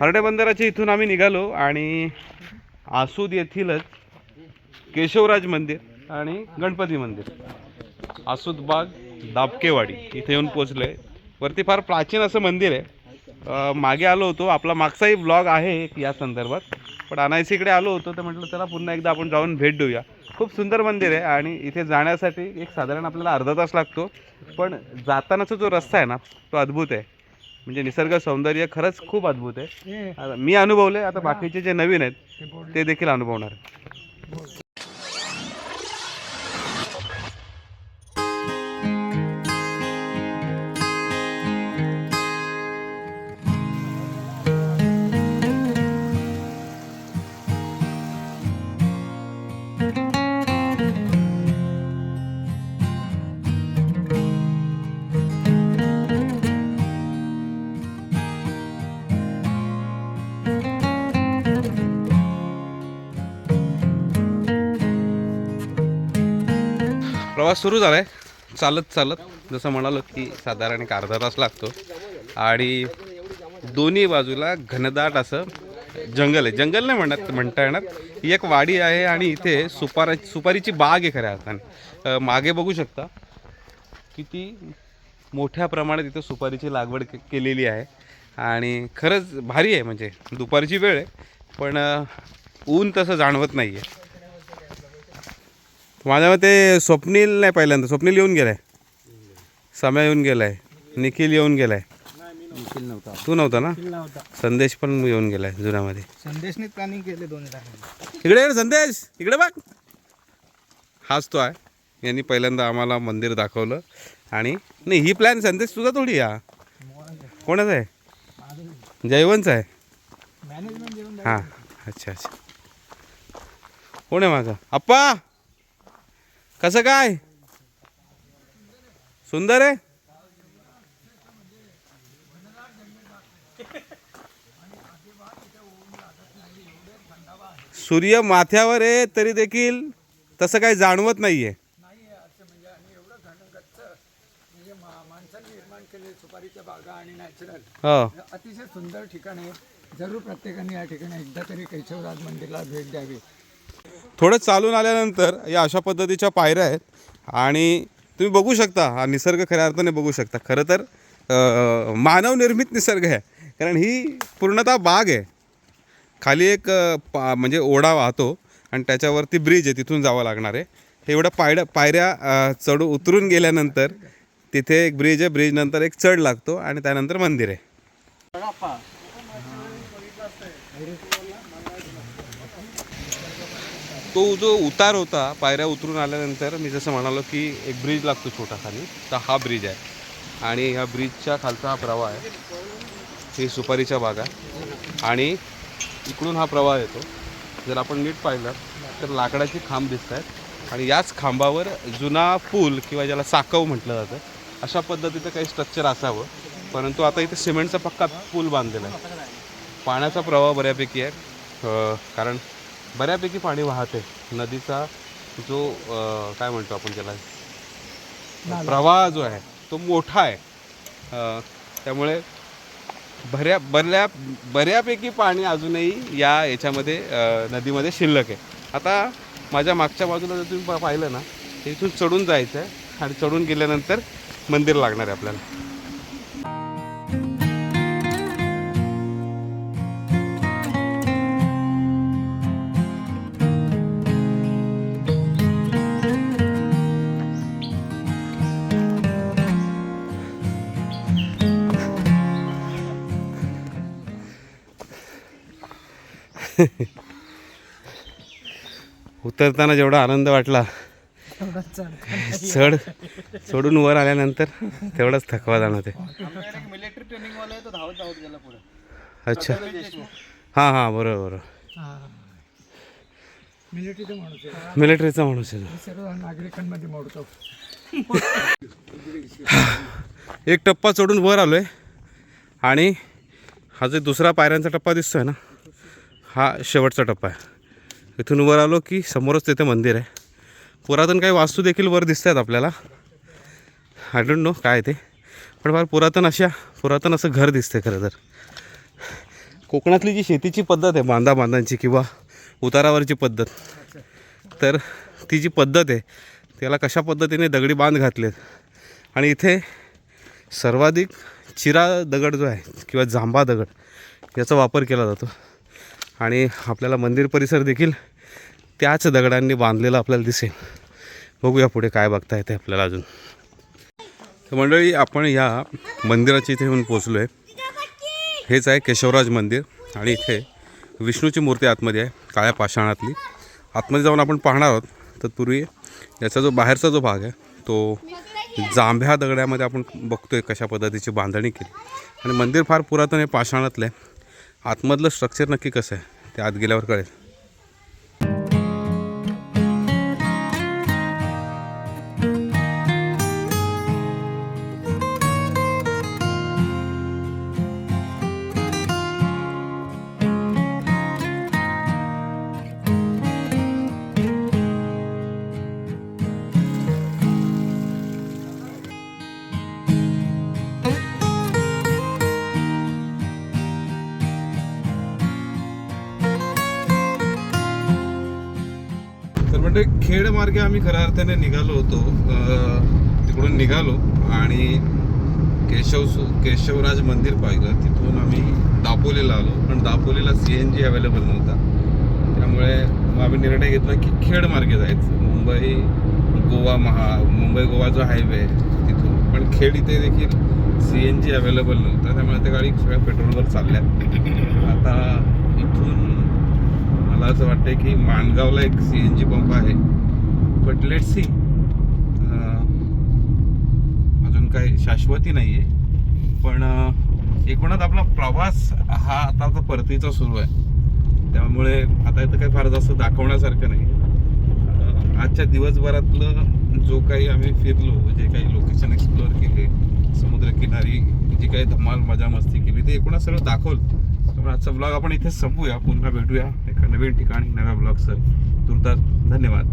हरडे बंदराच्या इथून आम्ही निघालो आणि आसूद येथीलच केशवराज मंदिर आणि गणपती मंदिर. आसूद बाग दाबकेवाडी इथे येऊन पोचलोय वरती फार प्राचीन असं मंदिर आहे. मागे आलो होतो. आपला मागचाही ब्लॉग आहे एक या संदर्भात. पण अनायसी इकडे आलो होतो तर म्हटलं चला पुन्हा एकदा आपण जाऊन भेट देऊया. खूप सुंदर मंदिर आहे आणि इथे जाण्यासाठी एक साधारण आपल्याला अर्धा तास लागतो. पण जातानाचा जो रस्ता आहे ना तो अद्भुत आहे. म्हणजे निसर्ग सौंदर्य खरंच खूप अद्भुत आहे. आता मी अनुभवले आता बाकीचे जे नवीन आहेत ते देखील अनुभवणार प्रवास सुरू झाला आहे चालत चालत जसं म्हणालो की साधारण एक अर्धा तास लागतो. आणि दोन्ही बाजूला घनदाट असं जंगल आहे. जंगल नाही म्हणत म्हणता येणार. ही एक वाडी आहे आणि इथे सुपारा सुपारीची बाग आहे खऱ्या अर्थाने. मागे बघू शकता किती मोठ्या प्रमाणात इथं सुपारीची लागवड के केलेली आहे. आणि खरंच भारी आहे म्हणजे दुपारची वेळ आहे. पण ऊन तसं जाणवत नाही आहे माझ्या मते स्वप्नील नाही पहिल्यांदा. स्वप्नील येऊन गेलाय. समय येऊन गेलाय. निखिल येऊन गेलाय. निखिल नव्हता. तू नव्हता ना? संदेश पण येऊन गेलाय जुन्यामध्ये. संदेशने प्लॅनिंग केले दोन्ही टाइम इकडे ये संदेश. इकडे बघ. हाच तो आहे. यांनी पहिल्यांदा आम्हाला मंदिर दाखवलं. आणि नाही ही प्लॅन संदेश तुझा थोडी या कोणाचा आहे? जयवंतचा आहे. हां. अच्छा अच्छा. कोण आहे माझा? आप्पा कसं काय? सुंदर आहे? सूर्य माथ्यावर आहे तरी देखील तसं काही जाणवत नाहीये. सुपारीच्या बागा आणि नॅचरल हो. अतिशय सुंदर ठिकाण आहे. जरूर प्रत्येकाने या ठिकाणी एकदा तरी केशवराज मंदिरला भेट द्यावी. थोडं चालून आल्यानंतर या अशा पद्धतीच्या पायऱ्या आहेत. आणि तुम्ही बघू शकता हा निसर्ग खऱ्या अर्थाने बघू शकता. खरं तर मानवनिर्मित निसर्ग आहे. कारण ही पूर्णतः बाग आहे. खाली एक पा म्हणजे ओढा वाहतो आणि त्याच्यावरती ब्रिज आहे तिथून जावं लागणार आहे. हे एवढ्या पायड्या पायऱ्या चढू उतरून गेल्यानंतर तिथे एक ब्रिज आहे ब्रिज नंतर एक चढ लागतो आणि त्यानंतर मंदिर आहे. तो जो उतार होता पायऱ्या उतरून आल्यानंतर मी जसं म्हणालो की एक ब्रिज लागतो छोटा खाली. तर हा ब्रिज आहे. आणि ह्या ब्रिजच्या खालचा हा प्रवाह आहे. ही सुपारीच्या बागा. आणि इकडून हा प्रवाह येतो. जर आपण नीट पाहिलं तर लाकडाची खांब दिसत आहेत आणि याच खांबावर जुना पूल किंवा ज्याला साकव म्हटलं जातं अशा पद्धतीचं काही स्ट्रक्चर असावं. परंतु आता इथे सिमेंटचा पक्का पूल बांधलेला आहे. पाण्याचा प्रवाह बऱ्यापैकी आहे. कारण बऱ्यापैकी पाणी वाहते. नदीचा जो अं, काय म्हणतो आपण त्याला? प्रवाह जो आहे तो मोठा आहे. अं, त्यामुळे बऱ्या बऱ्या बऱ्यापैकी पाणी अजूनही या याच्यामध्ये अं, नदीमध्ये शिल्लक आहे. आता माझ्या मागच्या बाजूला जर तुम्ही पा- पाहिलं ना तर इथून चढून जायचं आहे आणि चढून गेल्यानंतर मंदिर लागणार आहे आपल्याला. उतरताना जेवढा आनंद वाटला चढ चढून वर आल्यानंतर तेवढाच थकवा जाणवते मिलिटरी ट्रेनिंग वाला आहे तो धावत धावत गेला पुढे. अच्छा. हां हां बरोबर बरोबर. मिलिटरीचा माणूस आहे. एक टप्पा चढून वर आलो आहे आणि हा जो दुसरा पायऱ्यांचा टप्पा दिसतोय ना हा शेवटचा टप्पा आहे. इथून वर आलो की समोरच तिथे मंदिर आहे. पुरातन काही वास्तू देखील वर दिसत आहेत आपल्याला. आय डोंट नो काय ते. पण फार पुरातन अशा पुरातन असं घर दिसते खरं तर. कोकणातली जी शेतीची पद्धत आहे बांधा बांधांची किंवा उतारावरची पद्धत तर ती जी पद्धत आहे त्याला कशा पद्धतीने दगडी बांध घातलेत आणि इथे सर्वाधिक चिरा दगड जो आहे किंवा जांभा दगड याचा वापर केला जातो. आणि आपल्याला मंदिर परिसर देखील त्याच दगडांनी बांधलेला आपल्याला दिसेल. बघूया पुढे काय बघता येते आपल्याला अजून. तर मंडळी आपण या मंदिराच्या इथे येऊन पोचलो आहे हेच आहे केशवराज मंदिर आणि इथे विष्णूची मूर्ती आतमध्ये आहे काळ्या पाषाणातली. आतमध्ये जाऊन आपण पाहणार आहोत. तर पूर्वी याचा जो बाहेरचा जो भाग आहे तो जांभ्या दगड्यामध्ये आपण बघतो आहे कशा पद्धतीची बांधणी केली. आणि मंदिर फार पुरातन आहे पाषाणातलं आहे. आतमधलं स्ट्रक्चर नक्की कसं आहे? ते आत गेल्यावर कळेल. म्हणजे खेड मार्गे आम्ही खऱ्या अर्थाने निघालो होतो. तिकडून निघालो आणि केशव सु केशवराज मंदिर पाहिलं. तिथून आम्ही दापोलीला आलो. पण दापोलीला सी एन जी अवेलेबल नव्हता. त्यामुळे मग आम्ही निर्णय घेतला की खेड मार्गे जायचं. मुंबई गोवा महा मुंबई गोवा जो हायवे आहे तिथून. पण खेड इथे देखील सी एन जी अवेलेबल नव्हता. त्यामुळे त्या गाडी सगळ्या पेट्रोलवर चालल्या. आता इथून मला असं वाटतंय की माणगावला एक सी एन जी पंप आहे. बट लेट सी अजून काही शाश्वती नाही आहे पण एकूणात आपला प्रवास हा आता आता परतीचा सुरू आहे. त्यामुळे आता इथं काही फार जास्त दाखवण्यासारखं नाही. आजच्या दिवसभरातलं जो काही आम्ही फिरलो जे काही लोकेशन एक्सप्लोअर केले समुद्रकिनारी जी काही धमाल मजा मस्ती केली ते एकूणच सगळं दाखवलं. त्यामुळे आजचा ब्लॉग आपण इथे संपूया. पुन्हा भेटूया. नवीन ठिकाणी नव्या ब्लॉगसह तुर्तास धन्यवाद.